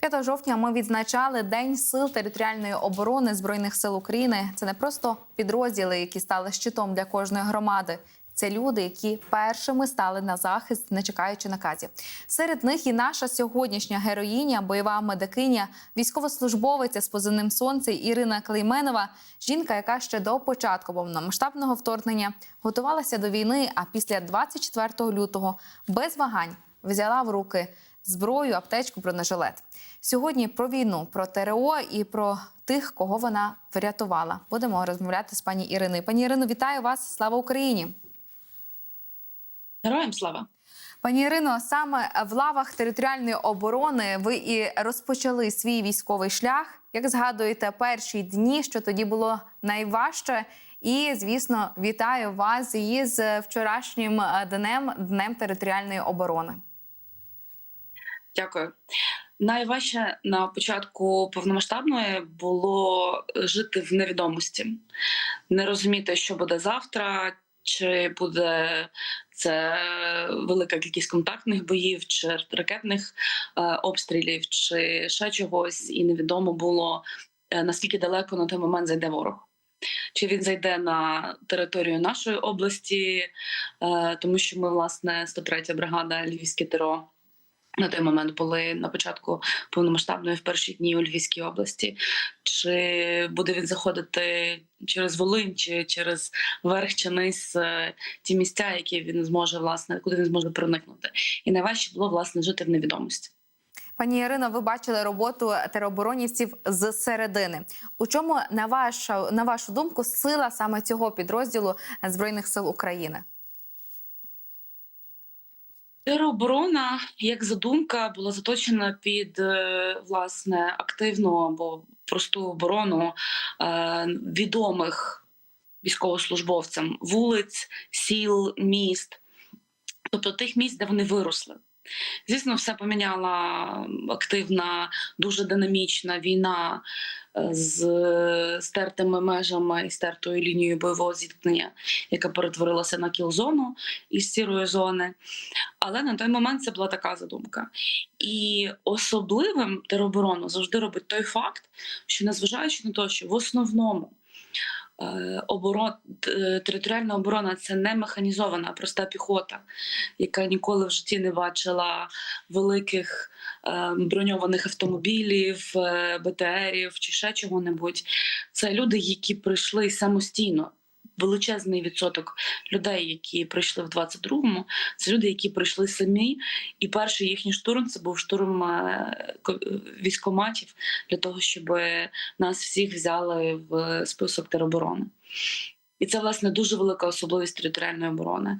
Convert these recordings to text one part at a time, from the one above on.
5 жовтня ми відзначали День сил територіальної оборони збройних сил України. Це не просто підрозділи, які стали щитом для кожної громади. Це люди, які першими стали на захист, не чекаючи наказів. Серед них і наша сьогоднішня героїня, бойова медикиня, військовослужбовиця з позивним сонце Ірина Клейменова. Жінка, яка ще до початку повномасштабного вторгнення готувалася до війни, а після 24 лютого без вагань взяла в руки зброю, аптечку, бронежилет. Сьогодні про війну, про ТРО і про тих, кого вона врятувала. Будемо розмовляти з пані Іриною. Пані Ірино, вітаю вас! Слава Україні! Героям слава! Пані Ірино, саме в лавах територіальної оборони ви і розпочали свій військовий шлях. Як згадуєте, перші дні, що тоді було найважче, і звісно, вітаю вас із вчорашнім днем днем територіальної оборони. Дякую. Найважче на початку повномасштабної було жити в невідомості, не розуміти, що буде завтра, чи буде це велика кількість контактних боїв, чи ракетних е, обстрілів, чи ще чогось, і невідомо було е, наскільки далеко на той момент зайде ворог. Чи він зайде на територію нашої області, е, тому що ми, власне, 103 бригада Львівське ТРО на той момент були на початку повномасштабної в перші дні у Львівській області. Чи буде він заходити через Волинь, чи через верх чи низ е, ті місця, які він зможе власне, куди він зможе проникнути? І найважче було власне жити в невідомості. Пані Ірино, ви бачили роботу тероборонівців з середини. У чому на вашу на вашу думку сила саме цього підрозділу збройних сил України? Тероборона, як задумка, була заточена під е, власне активну або просту оборону е, відомих військовослужбовцям вулиць, сіл, міст, тобто тих місць, де вони виросли. Звісно, все поміняла активна, дуже динамічна війна е, з стертими межами і стертою лінією бойового зіткнення, яка перетворилася на кілзону із сірої зони. Але на той момент це була така задумка. І особливим тероборону завжди робить той факт, що незважаючи на те, що в основному оборон, територіальна оборона це не механізована, а проста піхота, яка ніколи в житті не бачила великих е, броньованих автомобілів, е, БТРів чи ще чого-небудь. Це люди, які прийшли самостійно. Величезний відсоток людей, які прийшли в 22-му, це люди, які прийшли самі. І перший їхній штурм це був штурм е, військоматів для того, щоб нас всіх взяли в список тероборони. І це власне дуже велика особливість територіальної оборони.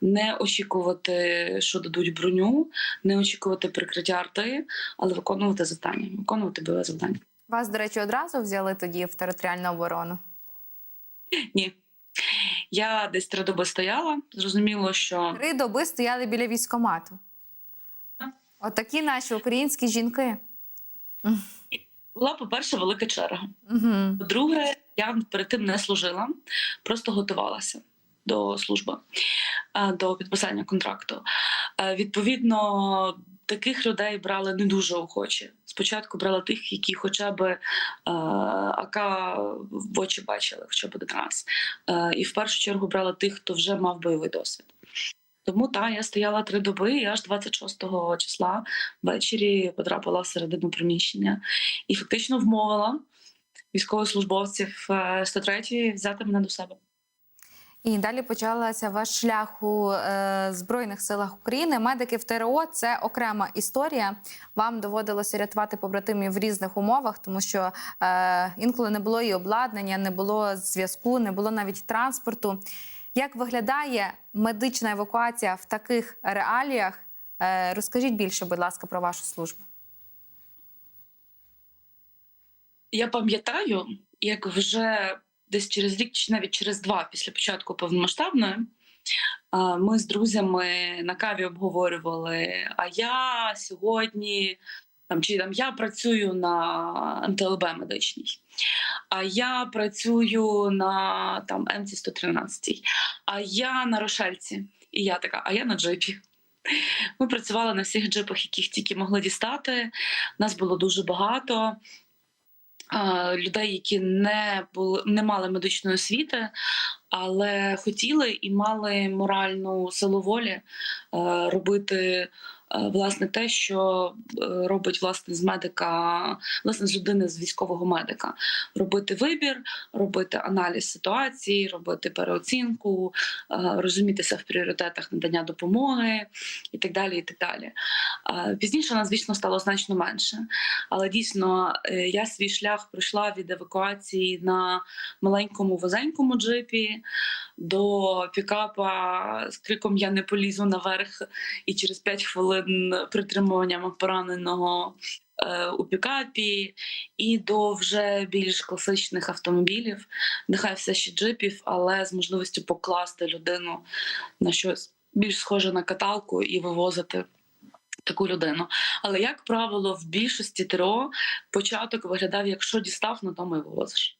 Не очікувати, що дадуть броню, не очікувати прикриття арти, але виконувати завдання, виконувати бойове завдання. Вас, до речі, одразу взяли тоді в територіальну оборону. Ні. Я десь три доби стояла. Зрозуміло, що Три доби стояли біля військомату. Отакі наші українські жінки. була, по-перше, велика черга. Угу. По-друге, я перед тим не служила, просто готувалася до служби, е, до підписання контракту. Е, Відповідно, таких людей брали не дуже охоче. Спочатку брали тих, які хоча б е, АК в очі бачили, хоча б один раз. Е, І в першу чергу брали тих, хто вже мав бойовий досвід. Тому та я стояла три доби, і аж 26 числа ввечері потрапила всередину приміщення і фактично вмовила військовослужбовців е, 103-ї взяти мене до себе. І далі почалася ваш шлях у е, Збройних силах України. Медики в ТРО це окрема історія. Вам доводилося рятувати побратимів в різних умовах, тому що е, інколи не було і обладнання, не було зв'язку, не було навіть транспорту. Як виглядає медична евакуація в таких реаліях? Е, розкажіть більше, будь ласка, про вашу службу. Я пам'ятаю, як вже десь через рік чи навіть через два після початку повномасштабної. Ми з друзями на каві обговорювали. А я сьогодні там чи там я працюю на МТЛБ медичній, а я працюю на там МЦ 113, а я на Рошельці. І я така, а я на джипі. Ми працювали на всіх джипах, яких тільки могли дістати. Нас було дуже багато. Людей, які не були не мали медичної освіти, але хотіли і мали моральну силу волі е, робити власне те, що е, робить власне з медика, власне з людини з військового медика, робити вибір, робити аналіз ситуації, робити переоцінку, е, розумітися в пріоритетах надання допомоги і так далі. І так далі. Е, Пізніше нас, звісно, стало значно менше. Але дійсно е, я свій шлях пройшла від евакуації на маленькому вузенькому джипі до пікапа з криком Я не полізу наверх, і через 5 хвилин притримуванням пораненого е, у пікапі, і до вже більш класичних автомобілів, нехай все ще джипів, але з можливістю покласти людину на щось більш схоже на каталку і вивозити. Таку людину, але як правило, в більшості ТРО початок виглядав, якщо дістав, на тому і вивозиш.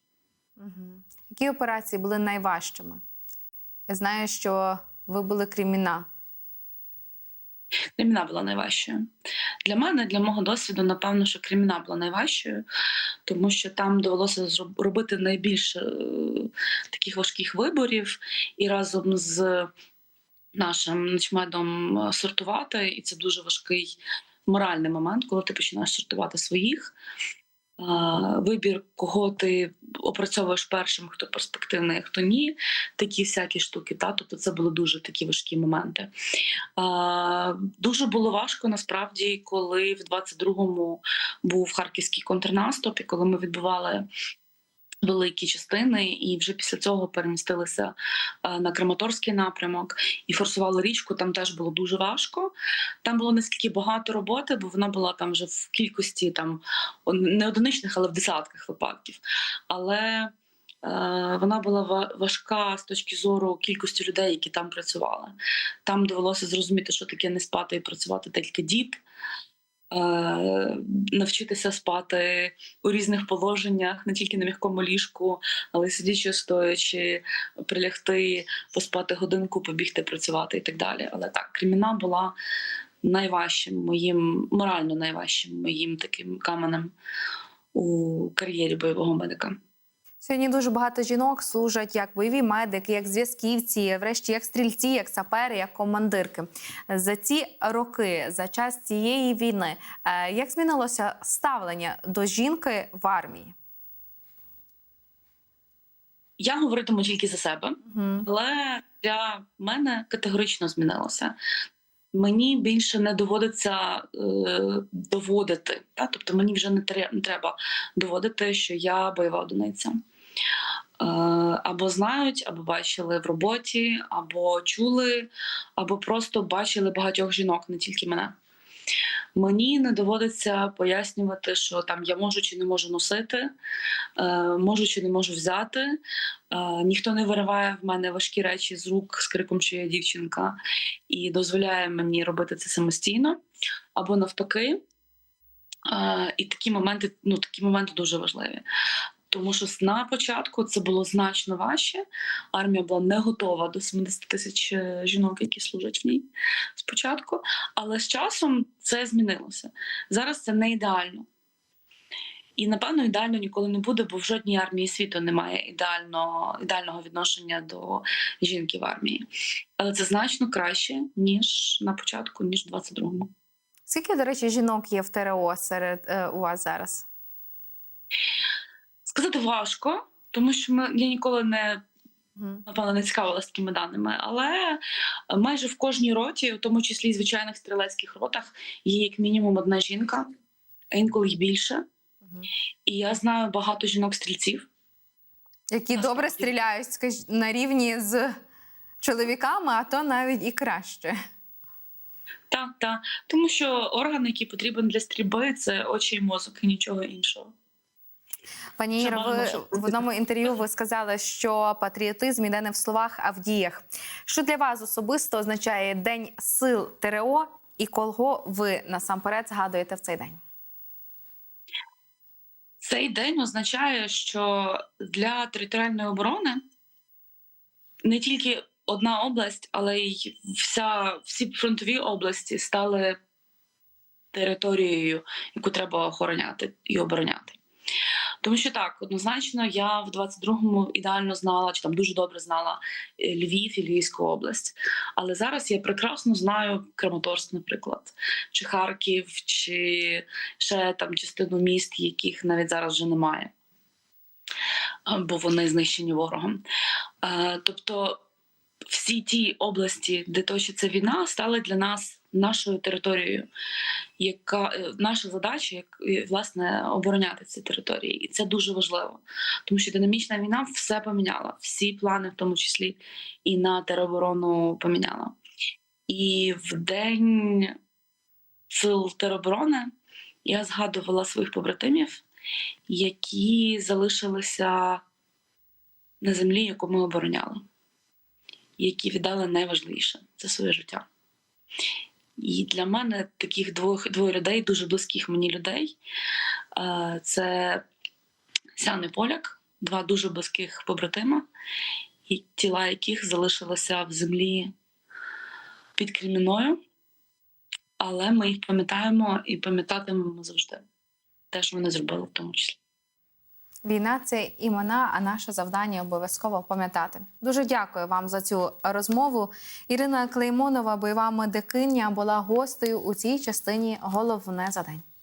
Угу. Які операції були найважчими? Я знаю, що ви були криміна. Криміна була найважчою. Для мене, для мого досвіду, напевно, що криміна була найважчою, тому що там довелося робити найбільше таких важких виборів і разом з нашим начмедом е, сортувати. І це дуже важкий моральний момент, коли ти починаєш сортувати своїх. Вибір, кого ти опрацьовуєш першим, хто перспективний, а хто ні, такі всякі штуки. Та? Тобто це були дуже такі важкі моменти. Дуже було важко насправді, коли в 22-му був харківський контрнаступ, і коли ми відбували великі частини, і вже після цього перемістилися е, на Краматорський напрямок і форсували річку. Там теж було дуже важко. Там було наскільки багато роботи, бо вона була там вже в кількості там не одиничних, але в десятках випадків. Але е, вона була ва- важка з точки зору кількості людей, які там працювали. Там довелося зрозуміти, що таке не спати і працювати декілька діб. Е, навчитися спати у різних положеннях, не тільки на м'якому ліжку, але й сидячи, стоячи, прилягти, поспати годинку, побігти, працювати і так далі. Але так, криміна була найважчим моїм, морально найважчим моїм таким каменем у кар'єрі бойового медика. Сьогодні дуже багато жінок служать як бойові медики, як зв'язківці, врешті як стрільці, як сапери, як командирки. За ці роки, за час цієї війни, е, як змінилося ставлення до жінки в армії? Я говоритиму тільки за себе. Але для мене категорично змінилося. Мені більше не доводиться е, доводити. Та? Тобто мені вже не, тре- не треба доводити, що я бойова одиниця. Е, або знають, або бачили в роботі, або чули, або просто бачили багатьох жінок, не тільки мене. Мені не доводиться пояснювати, що там я можу чи не можу носити, е, можу чи не можу взяти. Е, ніхто не вириває в мене важкі речі з рук з криком, що я дівчинка, і дозволяє мені робити це самостійно або навпаки. І такі моменти, ну такі моменти дуже важливі. Тому що на початку це було значно важче. Армія була не готова до 70 тисяч е, жінок, які служать в ній спочатку. Але з часом це змінилося. Зараз це не ідеально. І напевно ідеально ніколи не буде, бо в жодній армії світу немає ідеального, ідеального відношення до жінки в армії. Але це значно краще, ніж на початку, ніж в 22-му. Скільки, до речі, жінок є в ТРО серед е, у вас зараз? Сказати важко, тому що ми, я ніколи не напевно не цікавилася такими даними, але майже в кожній роті, в тому числі і звичайних стрілецьких ротах, є як мінімум одна жінка, а інколи їх більше. І я знаю багато жінок-стрільців. Які добре стріляють, скаж, на рівні з чоловіками, а то навіть і краще. Так, так. Тому що орган, який потрібен для стрільби, це очі і мозок, і нічого іншого. Пані Іра, ви в одному інтерв'ю ви сказали, що патріотизм іде не в словах, а в діях. Що для вас особисто означає День сил ТРО і кого ви насамперед згадуєте в цей день? Цей день означає, що для територіальної оборони не тільки одна область, але й вся всі фронтові області стали територією, яку треба охороняти і обороняти. Тому що так, однозначно, я в 22-му ідеально знала, чи там дуже добре знала е, Львів і Львівську область. Але зараз я прекрасно знаю Краматорськ, наприклад, чи Харків, чи ще там частину міст, яких навіть зараз вже немає, бо вони знищені ворогом. Е, Тобто всі ті області, де точиться війна, стали для нас нашою територією, яка е, наша задача, як власне обороняти ці території, і це дуже важливо, тому що динамічна війна все поміняла, всі плани, в тому числі і на тероборону поміняла. І в день сил тероборони я згадувала своїх побратимів, які залишилися на землі, яку ми обороняли які віддали найважливіше це своє життя. І для мене таких двох двоє людей, дуже близьких мені людей. е, Це Сян Поляк, два дуже близьких побратима, і тіла яких залишилися в землі під Креміною. Але ми їх пам'ятаємо і пам'ятатимемо завжди. Те, що вони зробили в тому числі. Війна це імена, а наше завдання обов'язково пам'ятати. Дуже дякую вам за цю розмову. Ірина Клеймонова, бойова медикиня, була гостею у цій частині. Головне за день.